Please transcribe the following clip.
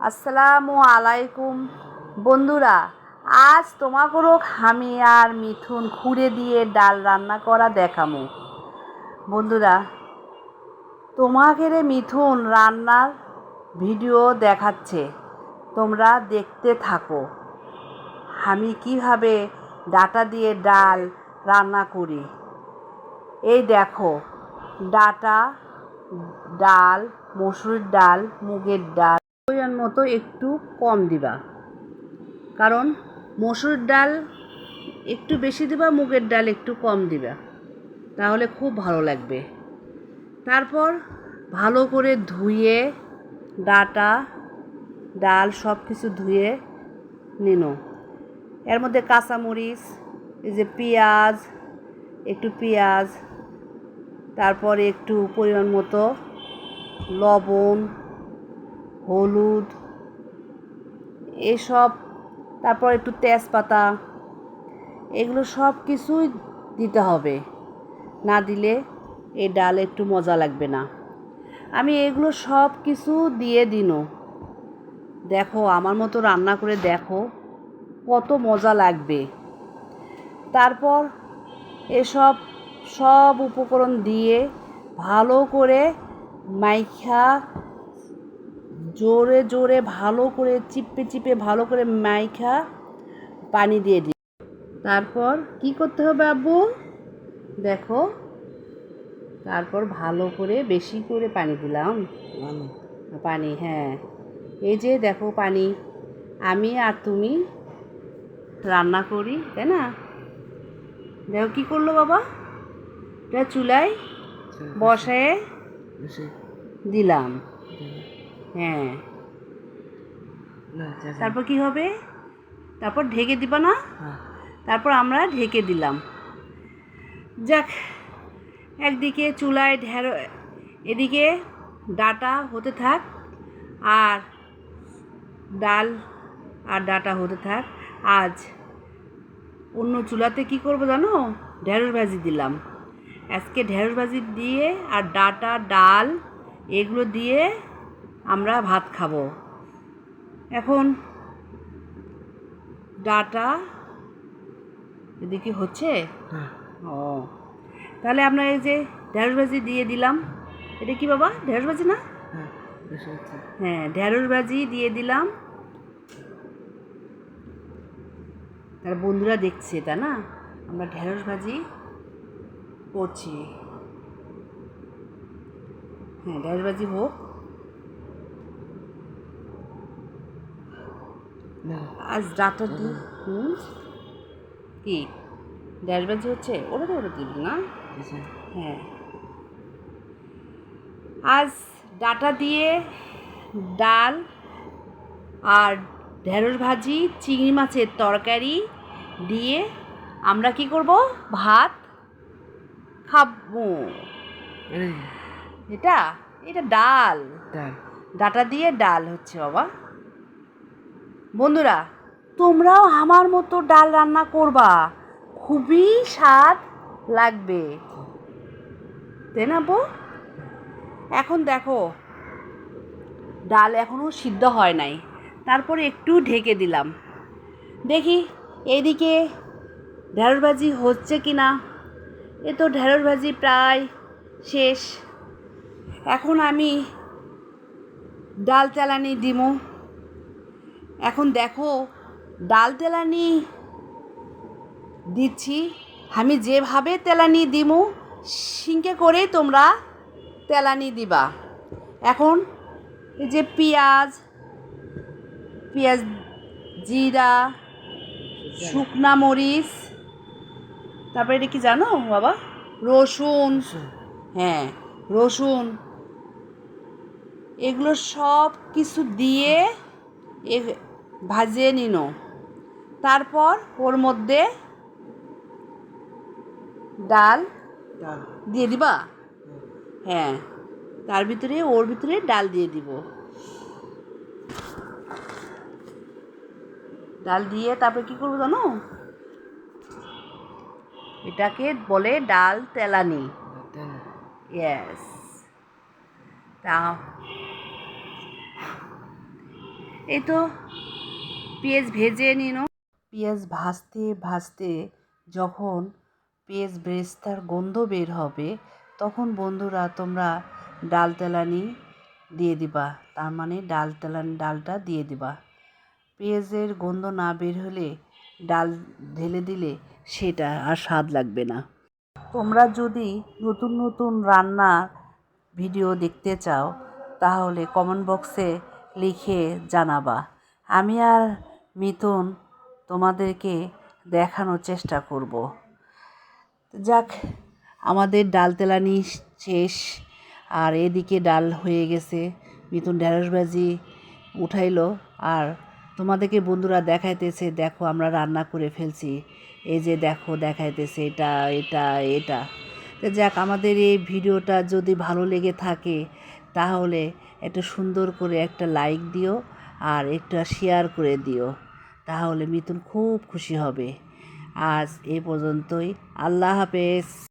আসসালামু আলাইকুম। বন্ধুরা, আজ তোমাকেও আমি আর মিথুন খুঁড়ে দিয়ে ডাল রান্না করা দেখামো। বন্ধুরা তোমাদের মিথুন রান্নার ভিডিও দেখাচ্ছে। তোমরা দেখতে থাকো। আমি কীভাবে ডাটা দিয়ে ডাল রান্না করি? এই দেখো, ডাটা, ডাল, মসুর ডাল, মুগের ডাল। পরিমাণ মতো একটু কম দিবা। কারণ মসুর ডাল একটু বেশি দিবা, মুগের ডাল একটু কম দিবা। তাহলে খুব ভালো লাগবে। তারপর ভালো করে ধুয়ে ডাটা, ডাল সব কিছু ধুয়ে নিনো। এর মধ্যে কাঁচামরিচ, এই যে পেঁয়াজ, একটু পেঁয়াজ, তারপরে একটু পরিমাণ মতো লবণ হলুদ, এসব, তারপর একটু তেজপাতা, এগুলো সব কিছুই দিতে হবে। না দিলে এই ডাল একটু মজা লাগবে না। আমি এগুলো সব কিছু দিয়ে দিনো। দেখো, আমার মতো রান্না করে দেখো, কত মজা লাগবে। তারপর এসব, সব উপকরণ দিয়ে ভালো করে মাইখা জোরে জোরে ভালো করে চিপে চিপে ভালো করে মাইখা পানি দিয়ে দিই। তারপর কি করতে হবে আব্বু? দেখো তারপর ভালো করে বেশি করে পানি দিলাম। পানি? হ্যাঁ। এই যে দেখো পানি আমি আর তুমি রান্না করি তাই না? দেখো কি করল বাবা? এটা চুলায় বসায় দিলাম। হ্যাঁ। তারপর কি হবে? তারপর ঢেকে দিবা না? তারপর আমরা ঢেকে দিলাম। যাক একদিকে চুলায় ঢেঁড়ো এদিকে ডাটা হতে থাক আর ডাল আর ডাটা হতে থাক। আজ অন্য চুলাতে কি করব জানো? ঢেঁড়স ভাজি দিলাম। আজকে ঢেঁড়স ভাজি দিয়ে আর ডাটা ডাল এগুলো দিয়ে আমরা ভাত খাব। এখন ডাটা এদিকে হচ্ছে? ও। তাহলে আমরা এই যে ঢেঁড়স ভাজি দিয়ে দিলাম। এটা কি বাবা? ঢেঁড়স ভাজি না? হ্যাঁ ঢেঁড়স ভাজি দিয়ে দিলাম। তার বন্ধুরা দেখছে তা না? আমরা ঢেঁড়স ভাজি করছি। হ্যাঁ ঢেঁড়স ভাজি হোক। আজ ডাটা দি হুম? কি? ভাজি হচ্ছে? ওটা তো ওটা দিবি না? হ্যাঁ। আজ ডাটা দিয়ে ডাল আর ঢেঁড়স ভাজি চিংড়ি মাছের তরকারি দিয়ে আমরা কি করব? ভাত খাব। এটা? এটা ডাল। ডাটা দিয়ে ডাল হচ্ছে বাবা। বন্ধুরা, তোমরাও আমার মতো ডাল রান্না করবা। খুবই স্বাদ লাগবে। তাই না বউ এখন দেখো, ডাল এখনও সিদ্ধ হয় নাই। তারপরে একটু ঢেকে দিলাম। দেখি এইদিকে ঢেঁড়স ভাজি হচ্ছে কি না এ তো ঢেঁড়স ভাজি প্রায় শেষ। এখন আমি ডাল চালানি দিমু। এখন দেখো, ডাল তেলানি দিচ্ছি। আমি যেভাবে তেলানি দিমু সিঙ্কে করেই তোমরা তেলানি দিবা। এখন এই যে পেঁয়াজ পেঁয়াজ জিরা, শুকনা মরিচ, তারপরে এটা কি জানো বাবা? রসুন হ্যাঁ রসুন। এগুলো সব কিছু দিয়ে ভাজিয়ে নিনো। তারপর ওর মধ্যে ডাল দিয়ে দিবা? হ্যাঁ তার ভিতরে ওর ভিতরে ডাল দিয়ে দিব। ডাল দিয়ে তারপরে কি করব জানো? এটাকে বলে ডাল তেলানি। ইয়েস তা এই তো পেঁয়াজ ভেজে নিন পেঁয়াজ ভাজতে ভাজতে যখন পেঁয়াজ বেরেস্তার গন্ধ বের হবে, তখন বন্ধুরা তোমরা ডাল তেলানি দিয়ে দিবা। তার মানে ডাল তেলানি, ডালটা দিয়ে দিবা। পেঁয়াজের গন্ধ না বের হলে ডাল ঢেলে দিলে সেটা আর স্বাদ লাগবে না। তোমরা যদি নতুন নতুন রান্না ভিডিও দেখতে চাও, তাহলে কমেন্ট বক্সে লিখে জানাবা। আমি আর মিথুন তোমাদেরকে দেখানোর চেষ্টা করব। যাক, আমাদের ডাল তেলানি শেষ, আর এদিকে ডাল হয়ে গেছে। মিথুন ঢেঁড়স ভাজি উঠাইলো, আর তোমাদেরকে বন্ধুরা দেখাইতেছে, দেখো আমরা রান্না করে ফেলছি। এই যে দেখো, দেখাইতেছে এটা এটা এটা। তো যাক, আমাদের এই ভিডিওটা যদি ভালো লেগে থাকে, তাহলে একটা সুন্দর করে একটা লাইক দিও আর একটা শেয়ার করে দিও, তাহলে মিথুন খুব খুশি হবে। আজ এ পর্যন্তই। আল্লাহ হাফেজ।